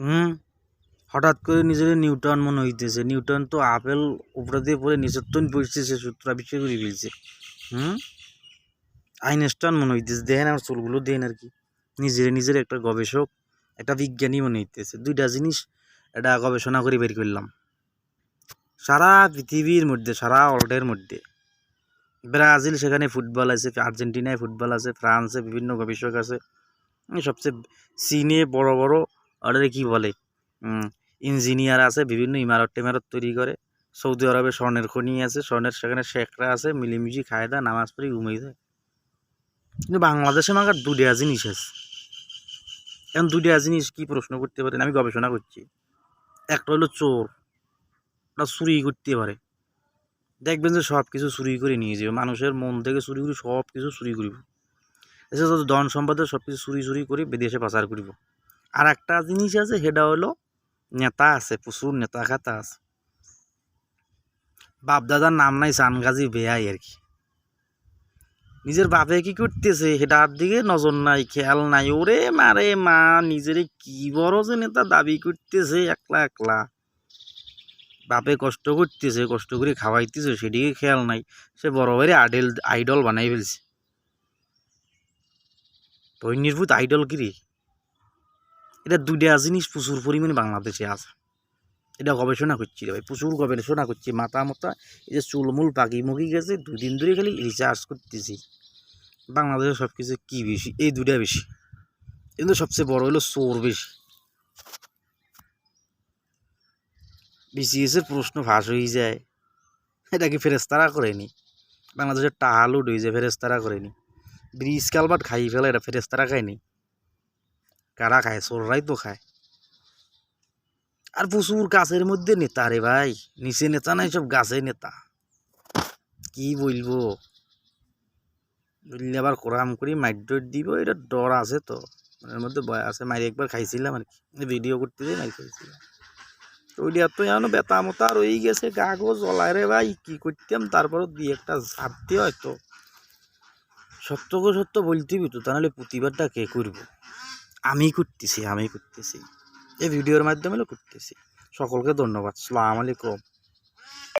হুম? হঠাৎ করে নিজের নিউটন মনে হইতেছে। নিউটন তো আপেল উপরে দিয়ে পড়ে নিচের তন পড়ছে সে সূত্র আবিষ্কার করে ফেলছে। হুম? আইনস্টাইন মনে হইতেছে। দেখেন আমার চুলগুলো দেন আর কি। নিজের নিজের একটা গবেষক, একটা বিজ্ঞানী মনে হইতেছে। দুইটা জিনিস এটা গবেষণা করে বের করলাম। সারা পৃথিবীর মধ্যে, সারা ওয়ার্ল্ডের মধ্যে। ব্রাজিল সেখানে ফুটবল আছে, আর্জেন্টিনায় ফুটবল আছে, ফ্রান্সে বিভিন্ন গবেষক আছে। সবচেয়ে চীনে বড় বড় ওটারে কি বলে? ইঞ্জিনিয়ার আছে, বিভিন্ন ইমারত টিমারত তৈরি করে। সৌদি আরবে স্বর্ণের খনি আছে, স্বর্ণের সেখানে শেখরা আছে, মিলিমিশি খায় দা নামাজ পড়ি ঘুমিয়ে যায় কিন্তু বাংলাদেশে আমার দুটা জিনিস আছে। এখন দুটা জিনিস কি প্রশ্ন করতে পারেন আমি গবেষণা করছি। একটা হলো চোর। ওটা চুরি করতে পারে। দেখবেন যে সব কিছু চুরি করে নিয়ে যাবে। মানুষের মন থেকে চুরি করি সব কিছু চুরি করিব। যত ধন সম্পদের সব কিছু চুরি চুরি করে বিদেশে পাচার করিব। আর একটা জিনিস আছে, সেটা হলো নেতা আছে, প্রচুর নেতা খাতা আছে। বাপ দাদার নাম নাই সানগাজি বেয়াই আর কি। নিজের বাপে কি করতেছে, সেটার দিকে নজর নাই, খেয়াল নাই। ওরে মারে মা, নিজেরে কি বড় যে নেতা দাবি করতেছে, একলা একলা। বাপে কষ্ট করতেছে, কষ্ট করে খাওয়াইতেছে, সেদিকে খেয়াল নাই। সে বড় বাইরে আইডল আইডল বানাই ফেলছে। তৈনির্ভূত আইডল কি রে? এটা দুইটা জিনিস প্রচুর পরিমাণে বাংলাদেশে আছে। এটা গবেষণা করছি ভাই, প্রচুর গবেষণা করছি। মাথা মাথা এই যে চুলমুল পাকি মুখি গেছে দুদিন ধরে খালি রিচার্জ করতেছি। বাংলাদেশে সব কিছু কী বেশি? এই দুটা বেশি। কিন্তু সবচেয়ে বড় হলো চোর বেশি। বিসিএসের প্রশ্ন ফাঁস হয়ে যায়। এটা কি ফেরেস্তারা করেনি। বাংলাদেশের টাহাল উঠ হয়ে যায় ফেরেস্তারা করেনি। ব্রিজ কালবাট খাই ফেলে, এটা ফেরেস্তারা খায়নি। কারা খায়? চোররাই তো খায়। আর প্রচুর গাছের মধ্যে নেতা রে ভাই। নিচে নেতা নাই, সব গাছে নেতা। কি বলব? বললে আবার কোরাম করি মাইড্রোট দিব, এটা ডর আছে তো। মনের মধ্যে ভয় আছে। মারি একবার খাইছিলাম আর কি। ভিডিও করতে যাই মারি খাইছিলাম। ওইটা তো এখনও বেতা মতা রয়ে গেছে কাগজ জ্বলায় রে ভাই। কি করতাম? তারপরও দুই একটা ছাড়তে হয়তো। সত্যকে সত্য বলতে তো তাহলে প্রতিবাদটা কে করব? আমি করতেছি আমি করতেছি। এই ভিডিওর মাধ্যমে করতেছি। সকলকে ধন্যবাদ। সালাম আলাইকুম।